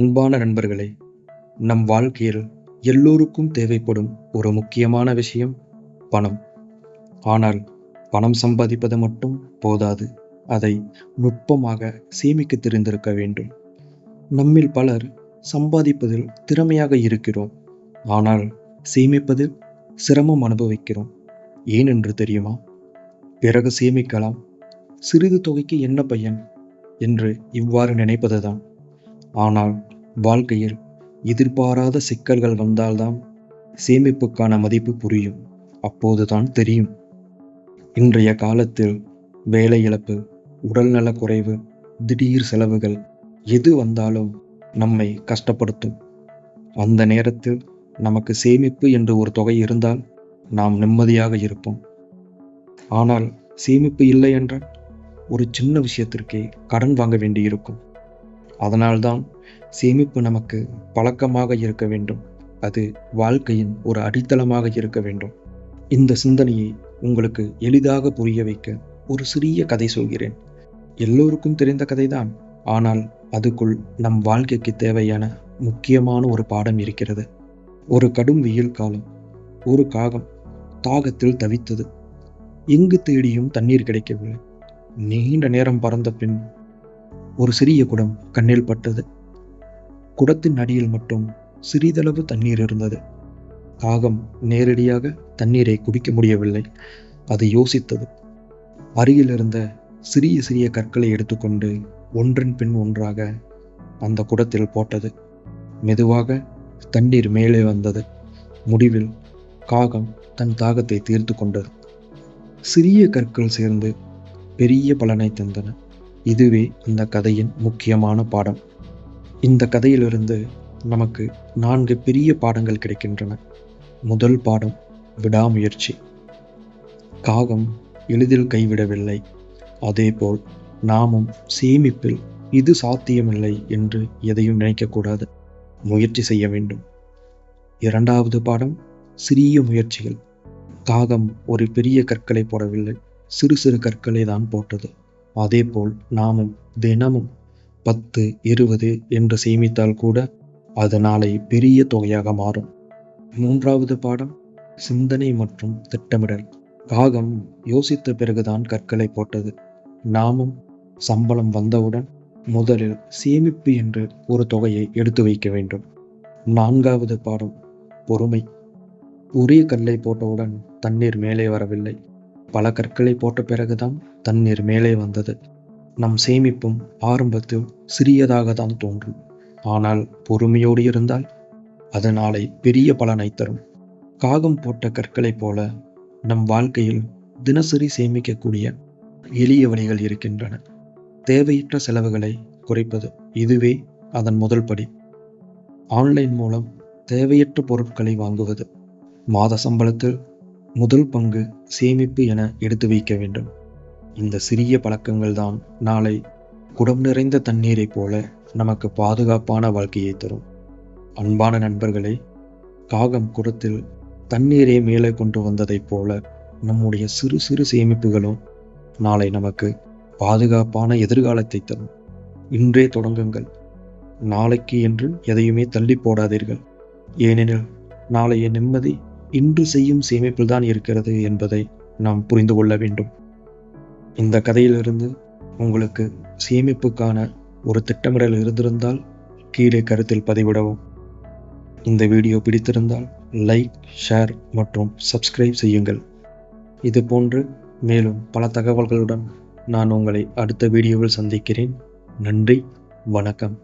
அன்பான நண்பர்களே நம் வாழ்க்கையில் எல்லோருக்கும் தேவைப்படும் ஒரு முக்கியமான விஷயம் பணம். ஆனால் பணம் சம்பாதிப்பது மட்டும் போதாது அதை நுட்பமாக சேமிக்க தெரிந்திருக்க வேண்டும். நம்மில் பலர் சம்பாதிப்பதில் திறமையாக இருக்கிறோம் ஆனால் சேமிப்பதில் சிரமம் அனுபவிக்கிறோம். ஏனென்று தெரியுமா? பிறகு சேமிக்கலாம். சிறிது தொகைக்கு என்ன பையன்? என்று இவ்வாறு நினைப்பதுதான். ஆனால் வாழ்க்கையில் எதிர்பாராத சிக்கல்கள் வந்தால்தான் சேமிப்புக்கான மதிப்பு புரியும். அப்போதுதான் தெரியும். இன்றைய காலத்தில் வேலை இழப்பு உடல்நல குறைவு திடீர் செலவுகள் எது வந்தாலும் நம்மை கஷ்டப்படுத்தும். அந்த நேரத்தில் நமக்கு சேமிப்பு என்று ஒரு தொகை இருந்தால் நாம் நிம்மதியாக இருப்போம். ஆனால் சேமிப்பு இல்லை என்றால் ஒரு சின்ன விஷயத்திற்கே கடன் வாங்க வேண்டியிருக்கும். அதனால்தான் சேமிப்பு நமக்கு பழக்கமாக இருக்க வேண்டும். அது வாழ்க்கையின் ஒரு அடித்தளமாக இருக்க வேண்டும். இந்த சிந்தனையை உங்களுக்கு எளிதாக புரிய வைக்க ஒரு சிறிய கதை சொல்கிறேன். எல்லோருக்கும் தெரிந்த கதைதான். ஆனால் அதுக்குள் நம் வாழ்க்கைக்கு தேவையான முக்கியமான ஒரு பாடம் இருக்கிறது. ஒரு கடும் வெயில் காலம் ஒரு காகம் தாகத்தில் தவித்தது. எங்கு தேடியும் தண்ணீர் கிடைக்கவில்லை. நீண்ட நேரம் பறந்த பின் ஒரு சிறிய குடம் கண்ணில் பட்டது. குடத்தின் அடியில் மட்டும் சிறிதளவு தண்ணீர் இருந்தது. காகம் நேரடியாக தண்ணீரை குடிக்க முடியவில்லை. அது யோசித்தது. அருகில் இருந்த சிறிய சிறிய கற்களை எடுத்துக்கொண்டு ஒன்றன் பின் ஒன்றாக அந்த குடத்தில் போட்டது. மெதுவாக தண்ணீர் மேலே வந்தது. முடிவில் காகம் தன் தாகத்தை தீர்த்து கொண்டது. சிறிய கற்கள் சேர்ந்து பெரிய பலனை தந்தன. இதுவே இந்த கதையின் முக்கியமான பாடம். இந்த கதையிலிருந்து நமக்கு நான்கு பெரிய பாடங்கள் கிடைக்கின்றன. முதல் பாடம் விடாமுயற்சி. காகம் எளிதில் கைவிடவில்லை. அதேபோல் நாமும் சேமிப்பில் இது சாத்தியமில்லை என்று எதையும் நினைக்கக்கூடாது. முயற்சி செய்ய வேண்டும். இரண்டாவது பாடம் சிறிய முயற்சிகள். காகம் ஒரு பெரிய கற்களை போடவில்லை. சிறு சிறு கற்களை தான் போட்டது. அதேபோல் நாமும் தினமும் பத்து இருபது என்று சேமித்தால் கூட அது நாளை பெரிய தொகையாக மாறும். மூன்றாவது பாடம் சிந்தனை மற்றும் திட்டமிடல். காகம் யோசித்த பிறகுதான் கற்களை போட்டது. நாமும் சம்பளம் வந்தவுடன் முதலில் சேமிப்பு என்று ஒரு தொகையை எடுத்து வைக்க வேண்டும். நான்காவது பாடம் பொறுமை. ஒரே கல்லை போட்டவுடன் தண்ணீர் மேலே வரவில்லை. பல கற்களை போட்ட பிறகுதான் தண்ணீர் மேலே வந்தது. நம் சேமிப்பும் ஆரம்பத்தில் சிறியதாக தான் தோன்றும். ஆனால் பொறுமையோடு இருந்தால் அது நாளை பெரிய பலனை தரும். காகம் போட்ட கற்களைப் போல நம் வாழ்க்கையில் தினசரி சேமிக்கக்கூடிய எளிய வழிகள் இருக்கின்றன. தேவையற்ற செலவுகளை குறைப்பது இதுவே அதன் முதல் படி. ஆன்லைன் மூலம் தேவையற்ற பொருட்களை வாங்குவது மாத சம்பளத்தில் முதல் பங்கு சேமிப்பு என எடுத்து வைக்க வேண்டும். இந்த சிறிய பழக்கங்கள் தான் நாளை குடம் நிறைந்த தண்ணீரைப் போல நமக்கு பாதுகாப்பான வாழ்க்கையை தரும். அன்பான நண்பர்களே காகம் குடத்தில் தண்ணீரை மேலே கொண்டு வந்ததைப் போல நம்முடைய சிறு சிறு சேமிப்புகளும் நாளை நமக்கு பாதுகாப்பான எதிர்காலத்தை தரும். இன்றே தொடங்குங்கள். நாளைக்கு என்று எதையுமே தள்ளி போடாதீர்கள். ஏனெனில் நாளைய நிம்மதி இன்று செய்யும் சேமிப்பில் தான் இருக்கிறது என்பதை நாம் புரிந்து கொள்ள வேண்டும். இந்த கதையிலிருந்து உங்களுக்கு சேமிப்புக்கான ஒரு திட்டமிடல் இருந்திருந்தால் கீழே கருத்தில் பதிவிடவும். இந்த வீடியோ பிடித்திருந்தால் லைக் ஷேர் மற்றும் சப்ஸ்கிரைப் செய்யுங்கள். இது போன்று மேலும் பல தகவல்களுடன் நான் உங்களை அடுத்த வீடியோவில் சந்திக்கிறேன். நன்றி வணக்கம்.